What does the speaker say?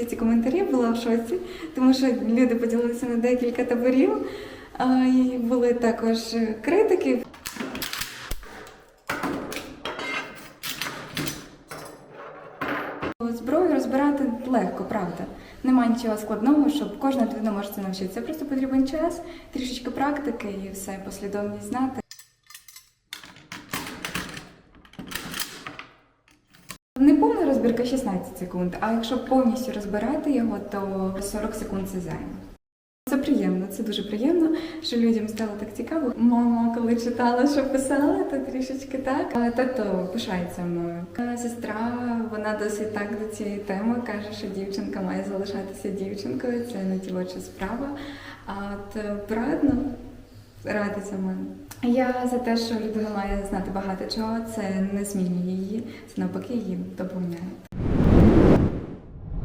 всі ці коментарі, була в шоці, тому що люди поділилися на декілька таборів. І були також критики. Зброю розбирати легко, правда. Нема нічого складного, щоб кожна людина може це навчитися. Просто потрібен час, трішечки практики і все, послідовність знати. Не повна розбірка 16 секунд, а якщо повністю розбирати його, то 40 секунд це займе. Це приємно, це дуже приємно, що людям стало так цікаво. Мама, коли читала, що писала, то трішечки так. Тато пишається мною. Сестра, вона досить так до цієї теми каже, що дівчинка має залишатися дівчинкою, це не дівоча справа. А от е, брат, ну, радий за мене. Я за те, що людина має знати багато чого, це не змінює її, це навпаки її доповняє.